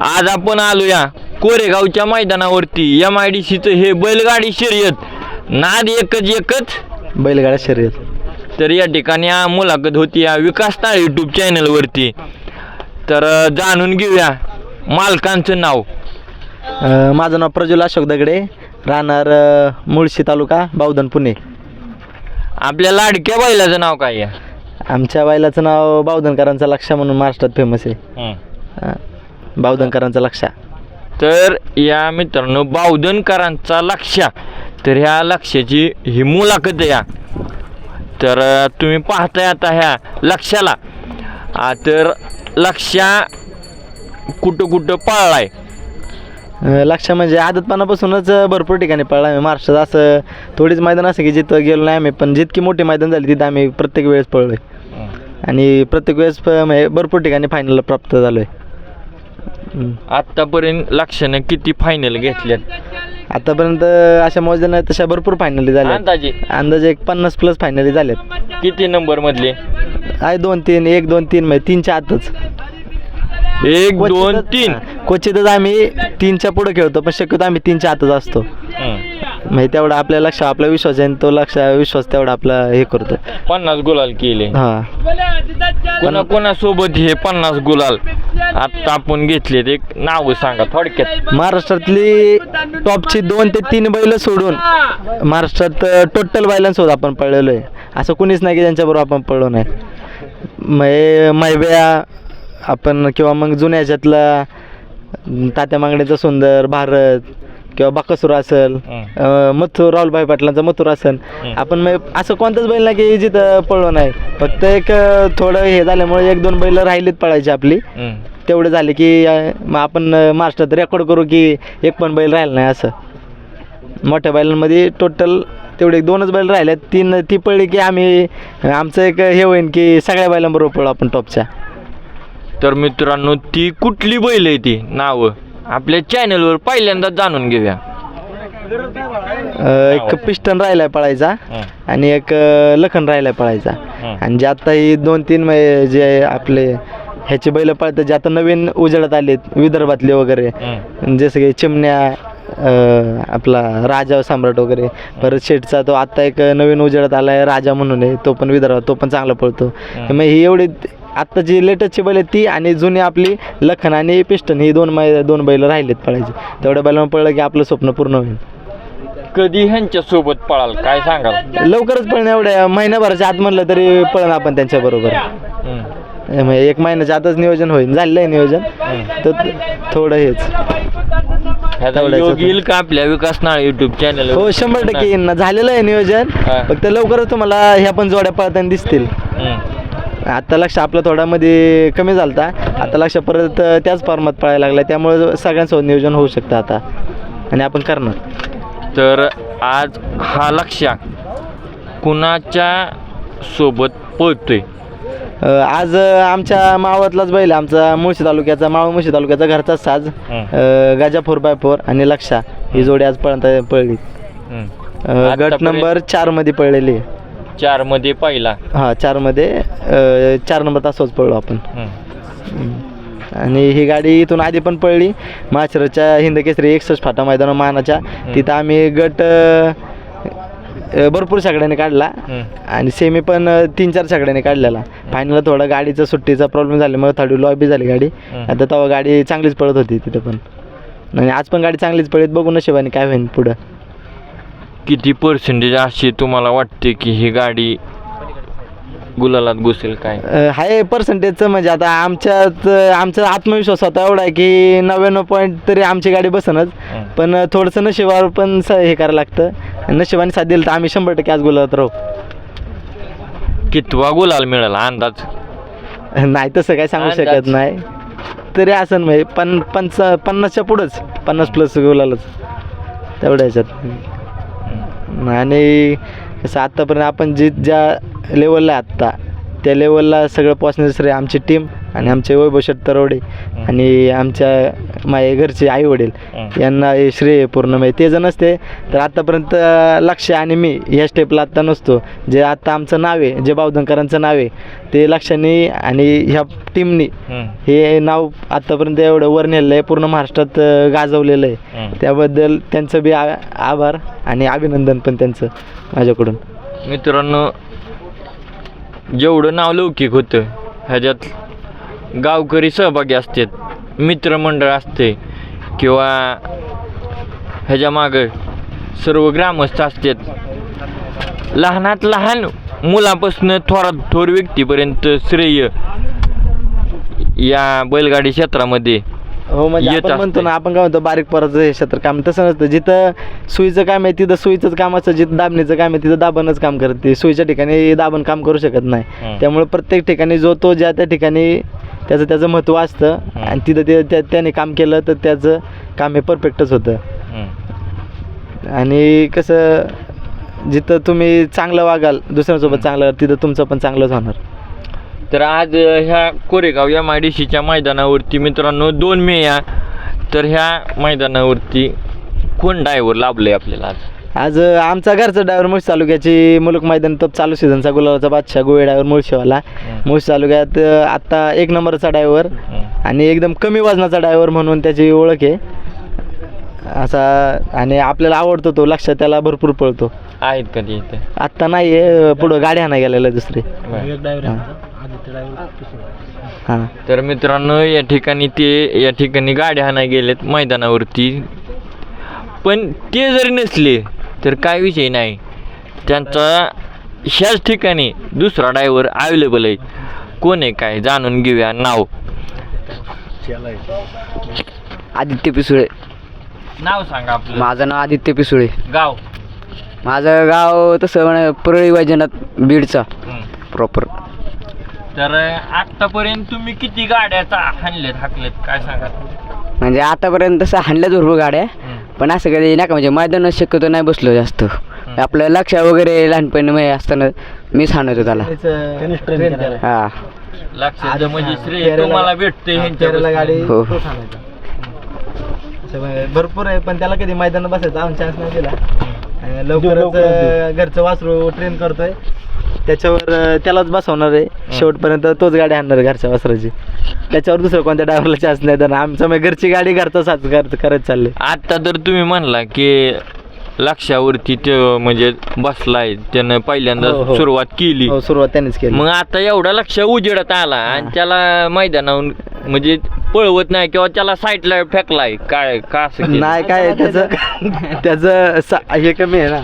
आज आपण आलो या कोरेगावच्या मैदानावरती. एम आय डी सीचं हे बैलगाडी शर्यत. नाद एकच एकच. बैलगाड्या शर्यत. तर या ठिकाणी आ- मुलाखत होती या विकास ताळ यूट्यूब चॅनलवरती तर अ, जाणून घेऊया मालकांचं नाव. अ, माझं नाव प्रज्वल अशोक दगडे. राहणार अ, मुळशी तालुका बावधन पुणे. आपल्या लाडक्या बैलाचं नाव काय आहे? आमच्या बैलाचं नाव बावधनकरांचा लक्षा म्हणून महाराष्ट्रात फेमस आहे. अ, बावधनकरांचा लक्षा. तर या मित्रांनो बावधनकरांचा लक्षा. तर ह्या लक्षाची ही मुलाखत आहे या. तर तुम्ही पाहताय आता ह्या लक्षाला. तर लक्षा कुठं कुठं पळलाय? लक्षा म्हणजे आदतपणापासूनच भरपूर ठिकाणी पळला आम्ही महाराष्ट्रात असं थोडीच मैदान असं की जिथं गेलो नाही आम्ही पण जितकी मोठी मैदान झाली तिथं आम्ही प्रत्येक वेळेस पळलो आहे आणि प्रत्येक वेळेस म्हणजे भरपूर ठिकाणी फायनलला प्राप्त झालो आहे आत्तापर्यंत लक्षानं किती फायनल घेतल्यात? आतापर्यंत अशा मौजा नाही तशा भरपूर फायनली झाल्या अंदाजे? अंदाजे एक पन्नास प्लस फायनली झाल्यात. किती नंबर मधले? आहे दोन तीन एक दोन तीन म्हणजे तीनच्या आतच. एक दोन क्वचितच- तीन. क्वचितच आम्ही तीनच्या पुढे खेळतो पण शक्यतो आम्ही तीनच्या आतच असतो. म्हणजे तेवढा आपल्या लक्ष आपला विश्वास आहे आणि तो लक्ष विश्वास तेवढा आपला हे करतो. पन्नास गुलाल केले. हां. कोणा कोणासोबत हे पन्नास गुलाल? आता आपण घेतलेत. एक नाव सांगा थोडक्यात. महाराष्ट्रातली टॉपची दोन ते तीन बैल सोडून महाराष्ट्रात टोटल बैलांसोबत आपण पळलेलो आहे. असं कुणीच नाही की ज्यांच्याबरोबर आपण पळलो नाही. मै मैब्या आपण किंवा मग जुन्या ह्याच्यातला तात्या मांगडेचा सुंदर भारत किंवा बाकसूर असेल मथुर राहुलभाई पाटलांचा मथुर असेल. आपण मग असं कोणतंच बैल नाही की जिथं पळलो नाही. फक्त एक थोडं हे झाल्यामुळे एक दोन बैल राहिलीत पळायची आपली. तेवढे झाले की मग आपण महाराष्ट्रात रेकॉर्ड करू की एक पण बैल राहिला नाही असं. मोठ्या बैलांमध्ये टोटल तेवढे दोनच बैल राहिले तीन ती पडली की आम्ही आमचं एक हे होईन की सगळ्या बैलांबरोबर पळू आपण टॉपच्या तर मित्रांनो ती कुठली बैल आहे ती? नाव? आपल्या चॅनलवर पहिल्यांदा जाणून घेऊया. अं, एक पिस्टन राहिलाय पळायचा आणि एक अं, लखन राहिलाय पळायचा. आणि जे आता ही दोन तीन मै- जे आपले ह्याचे बैल पळतात जे आता नवीन उजेडात आलेत विदर्भातले वगैरे. जसं की चिमण्या अं, आपला राजा सम्राट वगैरे. परत शेठचा तो आत्ता एक नवीन उजेडात आला आहे राजा म्हणून आहे तो पण विदर्भात तो पण चांगला पळतो. मग ही एवढी आत्ताची लेटेस्टची बैल ती आणि जुनी आपली लखन आणि पिस्टन ही दोन मै दोन बैल राहिलेत पळायचे. तेवढ्या बैलांना पळलं की आपलं स्वप्न पूर्ण होईल. कधी ह्यांच्या सोबत पळाल? काय सांगाल? लवकरच पळणं एवढ्या महिन्याभराच्या आत म्हणलं तरी पळणं आपण त्यांच्याबरोबर हम्म. म्हणजे एक महिन्याच्या आतच नियोजन होईल. झालेलं आहे नियोजन. तर थोडं हेच. येईल का आपल्या विकास नाळ युट्यूब चॅनल हो शंभर टक्के येईन ना. झालेलं आहे नियोजन. फक्त लवकरच तुम्हाला ह्या पण जोड्या पळताना दिसतील. आता लक्ष आपलं थोडा मध्ये कमी झालता. आता लक्ष परत त्याच फॉर्मात पळायला लागला त्यामुळे सगळ्यांसोबत नियोजन होऊ शकतं आता. आणि आपण करणार. तर आज हा लक्षा कुणाच्या सोबत पळतोय? आज आमच्या मावळातलाच बैल आमचा मुळशी तालुक्याचा मावळ मुळशी तालुक्याचा घरचाच साज गाजा फोर बाय फोर आणि लक्षा. ही जोडी आज पळता पळली. गट नंबर चारमध्ये पळलेली आहे. चारमध्ये पहिला. हां चारमध्ये अ, चार नंबर तासच पळलो आपण. आणि ही गाडी इथून आधी पण पळली. माचरच्या हिंद केसरी एकसष्ट फाटा मैदान मानाच्या. तिथं आम्ही गट अ, अ, भरपूर सगळ्यांनी काढला. आणि सेमी पण अ, तीन चार सगळ्यांनी काढलेला. फायनल थोडा गाडीचा सुट्टीचा प्रॉब्लेम झाल्यामुळे थोडी लॉबी झाली गाडी. हम्म. आता तेव्हा गाडी चांगलीच पळत होती तिथं पण. आणि आज पण गाडी चांगलीच पळत बघू नशिबाने काय होईल पुढं. किती पर्सेंटेज अशी तुम्हाला वाटते की ही गाडी गुलालात घुसेल काय? अ, हाय पर्सेंटेजचं म्हणजे आता आमच्यात आमचा आत्मविश्वास होता एवढा आहे की नव्याण्णव पॉईंट तरी आमची गाडी बसनच. पण थोडंसं नशिबावर पण स हे करायला लागतं. नशिबाने साथ दिलं तर आम्ही शंभर टक्के आज गुलाबात राहू. कितवा गुलाल मिळाला अंदाज? नाही तसं काय सांगू अंदाज. शकत नाही. तरी असं म्हणजे पन पंच पन्नासच्या पुढंच. पन्नास प्लस गुलालच. तेवढ्या ह्याच्यात. आणि कसं आत्तापर्यंत आपण जी ज्या लेवलला आहे आत्ता त्या लेवलला सगळं पोचण्याचं श्रेय आमची टीम आणि आमचे वैभव शेट तरवडे आणि आमच्या माझे घरचे आई वडील यांना हे श्रेय पूर्ण म्हणजे ते जर नसते तर आत्तापर्यंत लक्ष आणि मी ह्या स्टेपला आत्ता नसतो. जे आत्ता आमचं नाव आहे जे बावधनकरांचं नाव आहे ते लक्षाने आणि ह्या टीमनी हे नाव आत्तापर्यंत एवढं वर नेलेलं आहे पूर्ण महाराष्ट्रात गाजवलेलं आहे. त्याबद्दल त्यांचं बी आ- आभार आणि अभिनंदन पण त्यांचं माझ्याकडून. मित्रांनो जेवढं नाव लौकिक होतं ह्याच्यात गावकरी सहभागी असतात मित्रमंडळ असते किंवा ह्याच्या मागं सर्व ग्रामस्थ असतात. लहानात लहान मुलापासून थोरात थोर व्यक्तीपर्यंत श्रेय या बैलगाडी क्षेत्रामध्ये हो म्हणजे येत आपण म्हणतो असते. ना आपण काय म्हणतो बारीक पोराचं हे क्षेत्र काम तसं नसतं. जिथं सुईचं काम आहे तिथं सुईचंच काम असतं. जिथं दाबणीचं काम आहे तिथं दाबणच काम करते सुईच्या ठिकाणी दाबण काम करू शकत नाही. त्यामुळे प्रत्येक ठिकाणी जो तो ज्या त्या ठिकाणी त्याचं त्याचं महत्त्व असतं. आणि तिथं ते त्या त्याने काम केलं तर त्याचं काम हे परफेक्टच होतं. आणि कसं जिथं तुम्ही चांगलं वागाल दुसऱ्यांसोबत चांगलं तिथं तुमचं पण चांगलंच होणार. तर आज ह्या कोरेगाव या मायडीशीच्या मैदानावरती मित्रांनो दोन मे या तर ह्या मैदानावरती कोण डायव्हर लाभलंय आपल्याला आज? आज आमचा घरचा ड्रायव्हर मुळशी तालुक्याची मुलुक मैदान तप चालू सीझनचा गुलाबाचा बादशाह गोळे ड्रायव्हर मुळशीवाला. मुळशी तालुक्यात आत्ता एक नंबरचा ड्रायव्हर आणि एकदम कमी वजनाचा ड्रायव्हर म्हणून त्याची ओळख आहे. असा आणि आपल्याला आवडतो तो लक्षात त्याला भरपूर पळतो. आहेत का ते इथे? आत्ता नाही आहे पुढं गाडी हाणा गेलेला दुसरी. हां. तर मित्रांनो या ठिकाणी ते या ठिकाणी गाड्या हाणा गेलेत मैदानावरती. पण ते जरी नसले तर काय विषय नाही. त्यांचा ह्याच ठिकाणी दुसरा ड्रायव्हर अवेलेबल आहे. कोण आहे काय जाणून घेऊया. नाव. आदित्य पिसुळे. नाव सांगा आपलं. माझं नाव आदित्य पिसुळे. गाव. माझं गाव तसं म्हणे परळी वैजनाथ बीडचा. प्रॉपर तर आतापर्यंत तुम्ही किती गाड्याचा हाणलेत हाकलेत काय सांगा म्हणजे आतापर्यंत तसं हाणल्याच भरपूर गाड्या पण असं कधी नाही का म्हणजे मैदानात शक्यतो नाही बसलो जास्त. आपलं लक्ष वगैरे लहानपणी असताना मीच हाणतो त्याला. हा. लक्षात म्हणजे श्रेय तुम्हाला भेटते हा, ह्यांच्या गाडी भरपूर आहे पण त्याला कधी मैदानात बसायचा आम्ही चान्स नाही दिला. लवकरच अं, घरचं वासरू ट्रेन करतोय. त्याच्यावर अं, त्यालाच बसवणार आहे. शेवटपर्यंत तोच गाडी आणणार आहे घरच्या वासराची. त्याच्यावर दुसरं कोणत्या ड्रायव्हरला चान्स नाही देणार. आमचं म्हणजे घरची गाडी घरचा साथ कर- करत चालले आता तर तुम्ही म्हणला की लक्षावरती ते म्हणजे बसलाय. त्यानं पहिल्यांदा हो, हो. सुरुवात केली. हो सुरुवात त्यानेच केली. मग आता एवढा लक्ष उजेडत आला आणि त्याला मैदानावरून म्हणजे पळवत नाही किंवा त्याला साईडला फेकलाय. काय का असं केलं? नाही काय त्याचं? त्याचं सा- हे कमी आहे ना.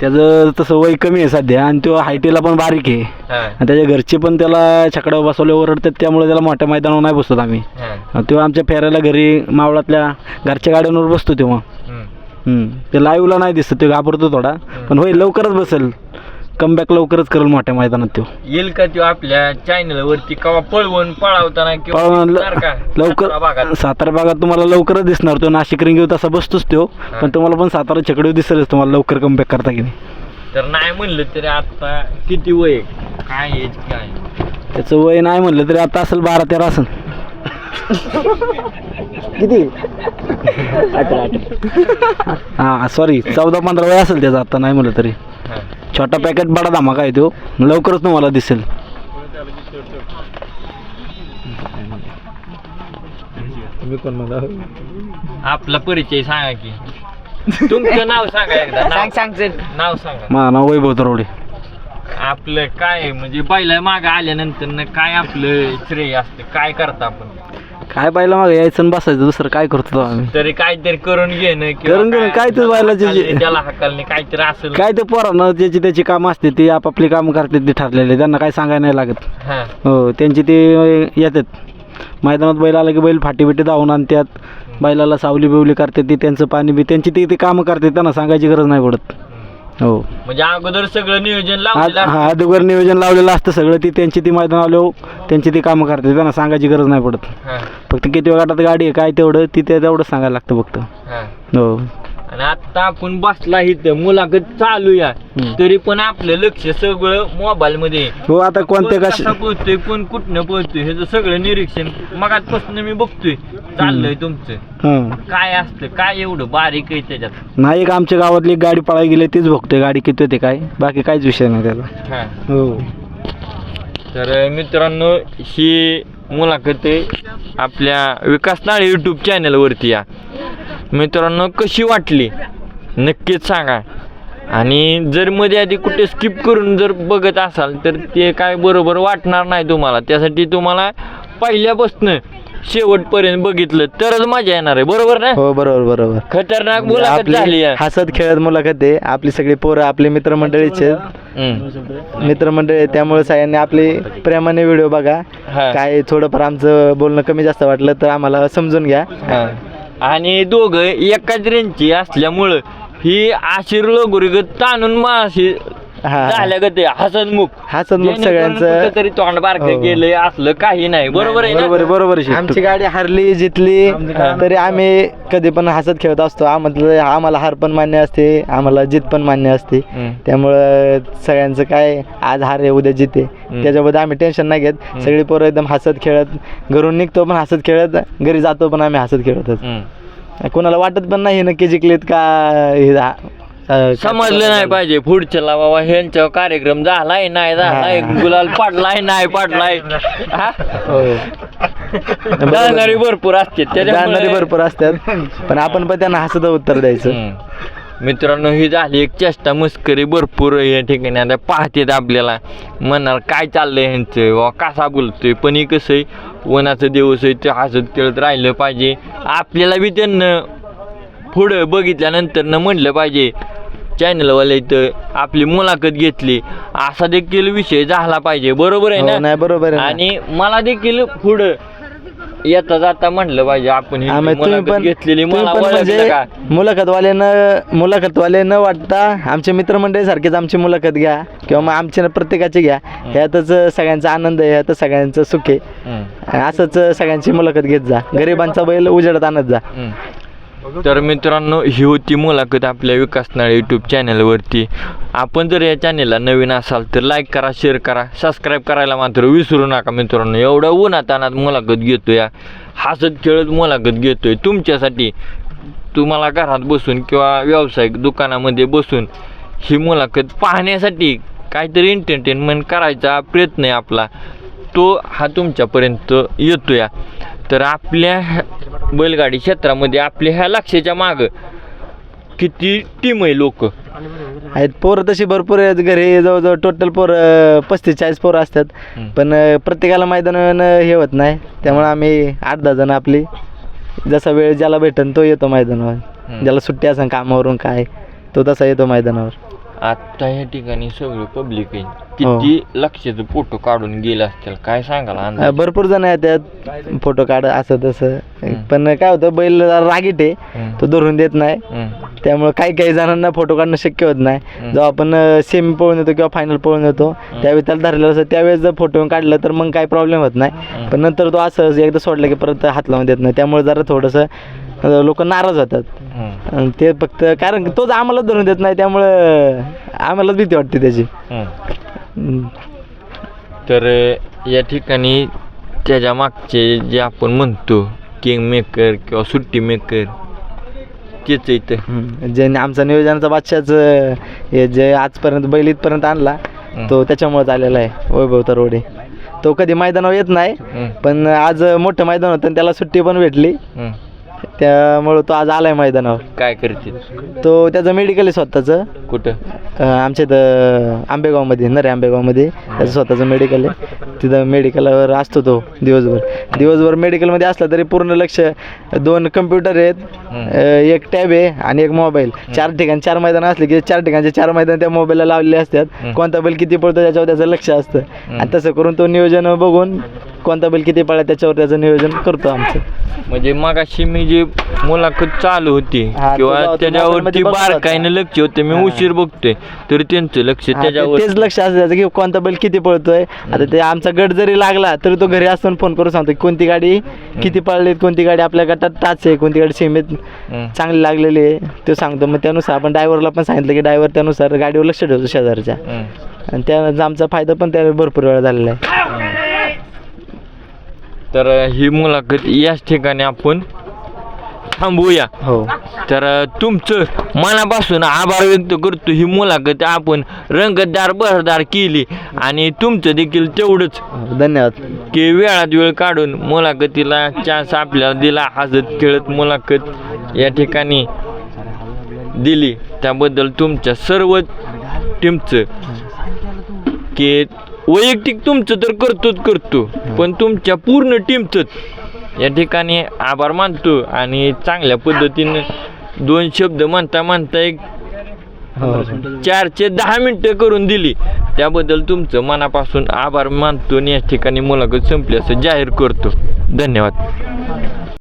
त्याचं तसं वय कमी आहे सध्या आणि तो हायटीला पण बारीक आहे. हा, आणि त्याच्या घरचे पण त्याला छकड्यावर बसवले ओरडतात त्यामुळे त्याला मोठ्या मैदानावर नाही बसतो आम्ही. हा, तेव्हा आमच्या फेऱ्याला घरी मावळातल्या घरच्या गाड्यांवर बसतो तेव्हा. ते लाईव्हला नाही दिसत तो घाबरतो थोडा. पण होईल लवकरच बसेल. कमबॅक लवकरच करेल मोठ्या मैदानात तो. येईल का तो आपल्या चॅनल वरती? कवा पळवून पळावताना किंवा पण दिसणार का? सातारा लवकर भागात. सातारा भागात तुम्हाला लवकरच दिसणार तो. नाशिक रिंगीव तसा बसतोच तो. पण तुम्हाला पण सातारा छकडीव दिसेलच तुम्हाला लवकर कमबॅक करता की नाही. तर नाही म्हणलं तरी आता किती वय आहे? काय एज काय? त्याचं वय नाही म्हणलं तरी आता असेल बारा तेरा असेल. किती? हां सॉरी चौदा पंधरा वय असेल त्याचं आता नाही म्हणलं तरी. छोटा पॅकेट बडा धमाका आहे तो? लवकरच तुम्हाला दिसेल. मी कोण म्हणा? आपला परिचय सांगा की. तुमचं नाव सांगा एकदा. नाव सांग सांग नाव सांगा. माझं नाव वैभव तरवडे आपलं काय? म्हणजे बैला माग आल्यानंतर न काय आपलं श्रेय असतं? काय करता आपण? काय पाहिलं मग यायचं आणि बसायचं दुसरं काय करतो तो आम्ही? तरी काहीतरी करून घेणं किंवा करून घेणं, काय ते बैलाचे जे- हाकलणे, त्याला हकलणे काहीतरी असेल. काय ते पोरांना ज्याची त्याची कामं असते ती आपापली कामं करतात ते ठरलेले त्यांना काय सांगायला नाही लागत. हा. हो त्यांची ते येतात. मैदानात बैल आला की बैल फाटी बिटी धावून आणतात बैलाला सावली बिवली करतात ती त्यांचं पाणी बी त्यांची ती ती कामं करतात त्यांना सांगायची गरज नाही पडत. हो. म्हणजे अगोदर सगळं नियोजन लावलेलं हा अगोदर नियोजन लावलेलं असतं सगळं. ती त्यांची ती मैदान आलो त्यांची ती कामं करतात. त्यांना सांगायची गरज नाही पडत. हा, फक्त किती वेळ गटात गाडी आहे काय तेवढं ती ते तेवढं सांगायला लागतं फक्त. हा. हो. आणि आता आपण बसला इथं मुलाखत चालू या तरी पण आपलं लक्ष सगळं मोबाईल मध्ये आहे. हो आता कोणत्या कोण कश कसा पोहोचतोय कोण कुठनं पोहोचतोय ह्याचं सगळं निरीक्षण मगातपासून मी बघतोय. चाललंय तुमचं. हं. काय असतं काय एवढं बारीक आहे त्याच्यात? नाही एक आमच्या गावातली एक गाडी पळायला गेली तीच बघतोय गाडी किती होते काय. बाकी काहीच विषय नाही त्याचा. हा. हो. तर मित्रांनो ही मुलाखत आहे. आपल्या विकास नाळे यूट्यूब चॅनलवरती या. मित्रांनो कशी वाटली नक्कीच सांगा आणि जर मध्ये आधी कुठे स्किप करून जर बघत असाल तर ते काय बरोबर वाटणार नाही तुम्हाला त्यासाठी तुम्हाला पहिल्यापासून शेवटपर्यंत बघितलं तरच मजा येणार आहे बरोबर ना हो बरोबर बरोबर खतरनाक मुलाखत आपली झाली आहे. हसत खेळत मुलाखत आहे आपली सगळी पोरं आपली मित्रमंडळीचे. हम्म. मित्रमंडळी त्यामुळे सगळ्यांनी आपले प्रेमाने व्हिडिओ बघा हा. काय थोडंफार आमचं बोलणं कमी जास्त वाटलं तर आम्हाला समजून घ्या हा. आणि दोघं एकाच रेंजची असल्यामुळं ही आशीर लगोरीगत ताणून माशी हा. हसतमुख हसतमुख जेणेकरून सगळ्यांचं- कुठंतरी तोंड बारकं हो. असलं काही नाही. बरोबर आहे बरोबर ना आहे बरोबर आहे आमची. गाडी हरली जितली. तरी आम्ही कधी पण हसत खेळत असतो. आम्हाला आम्हाला हार पण मान्य असते आम्हाला जीत पण मान्य असते. हम्म. त्यामुळं सगळ्यांचं काय आज हार आहे उद्या जिते त्याच्याबद्दल आम्ही टेन्शन नाही घेत. सगळी पोरं एकदम हसत खेळत घरून निघतो पण हसत खेळत घरी जातो पण आम्ही हसत खेळतच. हम्म. कोणाला वाटत पण नाही हे नक्की जिंकलेत का हे समजलं नाही पाहिजे. पुढच्याला बाबा ह्यांचा कार्यक्रम झालाय नाही झालाय. गुलाल पाडलाय नाही पाडलाय. हा? हो. जाणारी भरपूर असते जाणारी त्याच्यामुळे भरपूर असतात. पण आपण पण त्यांना हसत उत्तर द्यायचं. हम्म. मित्रांनो ही झाली एक चेष्टा. मस्करी भरपूर या ठिकाणी आता पाहतेत आपल्याला. म्हणाल काय चाललंय ह्यांचं? वा कसा बोलतोय? पण हे कसं आहे वनाचं दिवस आहे ते हसत खेळत राहिलं पाहिजे. आपल्याला बी त्यांना पुढं बघितल्यानंतर न म्हणलं पाहिजे. चॅनलवाले इथं आपली मुलाखत घेतली. असा देखील विषय झाला पाहिजे. बरोबर आहे हो, ना? नाही बरोबर आहे. आणि मला देखील पुढं येता जाता म्हणलं पाहिजे. आपण ही आम्ही तुम्ही मुलाखत पण घेतलेली तुम्ही मला पण ओळखलं म्हणजे का? मुलाखतवाले न मुलाखतवाले न वाटता आमचे मित्रमंडळी सारखेच आमची मुलाखत घ्या. किंवा मग आमची न प्रत्येकाची घ्या. ह्यातच सगळ्यांचा आनंद आहे ह्यातच सगळ्यांचं सुख आहे. हम्म. आणि असंच सगळ्यांची मुलाखत घेत जा. गरिबांचा बैल उजेडत आणत जा. हम्म. तर मित्रांनो ही होती मुलाखत आपल्या विकासनाळ यूट्यूब चॅनलवरती आपण जर या चॅनलला नवीन असाल तर लाईक करा शेअर करा सबस्क्राईब करायला मात्र विसरू नका मित्रांनो. एवढं उन्हातानात मुलाखत घेतो या हसत खेळत मुलाखत घेतोय. तुमच्यासाठी तुम्हाला घरात बसून किंवा व्यावसायिक दुकानामध्ये बसून ही मुलाखत पाहण्यासाठी काहीतरी एंटरटेनमेंट करायचा प्रयत्न आहे आपला. तो हा तुमच्यापर्यंत येतो या तर आपल्या बैलगाडी क्षेत्रामध्ये आपल्या ह्या लक्षाच्या मागं किती टीम आहे लोक? आहेत पोरं तशी भरपूर आहेत घरी. जवळजवळ टोटल पोरं पस्तीस चाळीस पोरं असतात. पण प्रत्येकाला मैदान हे होत नाही. त्यामुळे आम्ही आठ दहा जण आपली. जसा वेळ ज्याला भेटन तो येतो मैदानावर. ज्याला सुट्टी असेल कामावरून काय तो तसा येतो मैदानावर. आता ह्या ठिकाणी सगळं पब्लिक आहे. किती लक्षाचं फोटो काढून गेले असतील? काय सांगाल अंदाज? भरपूर जण येतात फोटो काढ असं तसं. पण काय होतं बैल रागीट आहे. तो धरून देत नाही. त्यामुळे काही काही जणांना फोटो काढणं शक्य होत नाही. जेव्हा आपण सेमी पळून येतो किंवा फायनल पळून येतो त्यावेळी त्याला धरलेलं असतं. त्यावेळेस जर फोटो काढलं तर मग काही प्रॉब्लेम होत नाही. पण नंतर तो असं एकदा सोडला की परत हात लावून देत नाही. त्यामुळे जरा थोडंसं लोक नाराज होतात. आणि ते फक्त कारण तोच आम्हाला धरून देत नाही त्यामुळं आम्हालाच भीती वाटते त्याची. तर या ठिकाणी त्याच्या मागचे जे आपण म्हणतो किंग मेकर किंवा सुट्टी मेकर तेच इथं. जे आमचा नियोजनाचा बादशाच हे जे आजपर्यंत बैल इथपर्यंत आणला तो त्याच्यामुळेच आलेला आहे वैभव तरवडे तो कधी मैदानावर येत नाही. पण आज मोठं मैदान होतं आणि त्याला सुट्टी पण भेटली. त्यामुळं तो आज आलाय मैदानावर. काय करते तो त्याचं मेडिकल आहे स्वतःचं. कुठं? अं, आमच्या इथं आंबेगावमध्ये नरे आंबेगावमध्ये त्याचं स्वतःचं मेडिकल आहे. तिथं मेडिकलवर असतो तो दिवसभर. दिवसभर मेडिकलमध्ये असला तरी पूर्ण लक्ष दोन कम्प्युटर आहेत अं, एक टॅब आहे आणि एक मोबाईल चार ठिकाणी चार मैदान असले की चार ठिकाणचे चार मैदान त्या मोबाईलला लावलेले असतात. कोणता बैल किती पळतो त्याच्यावर त्याचं लक्ष असतं. आणि तसं करून तो नियोजन बघून कोणता बैल किती पळा त्याच्यावर त्याचं नियोजन करतो आमचं म्हणजे मगाशी मी जे मुलाखत चालू होती हा, किंवा त्याच्यावरती. बारकाईनं लक्ष होते मी. उशीर बघतोय तर त्यांचं लक्ष हा, ते- त्याच्यावर तेच लक्ष असायचं की कोणता बैल किती पळतोय आता ते आमचा गट जरी लागला तरी तो घरी असताना फोन करून सांगतो की कोणती गाडी किती पळली कोणती गाडी आपल्या गटात टाच आहे कोणती गाडी सीमेत हम्म. चांगली लागलेली आहे तो सांगतो मग त्यानुसार आपण ड्रायव्हरला पण सांगितलं की ड्रायव्हर त्यानुसार गाडीवर लक्ष ठेवतो शेजारच्या हम्म. आणि त्या आमचा फायदा पण त्या भरपूर वेळा झालेला आहे तर ही मुलाखत याच ठिकाणी आपण थांबूया. हो. तर तुमचं मनापासून आभार व्यक्त करतो. ही मुलाखत आपण रंगतदार बहरदार केली आणि तुमचं देखील तेवढंच धन्यवाद. की वेळात वेळ काढून मुलाखतीला चान्स आपल्याला दिला. हसत खेळत मुलाखत या ठिकाणी दिली. त्याबद्दल तुमच्या सर्व टीमचं की वैयक्तिक तुमचं तर करतोच करतो पण तुमच्या पूर्ण टीमचंच या ठिकाणी आभार मानतो आणि चांगल्या पद्धतीनं दोन शब्द म्हणता म्हणता एक चारचे दहा मिनटं करून दिली. त्याबद्दल तुमचं मनापासून आभार मानतो आणि या ठिकाणी मुलाखत संपली असं जाहीर करतो. धन्यवाद.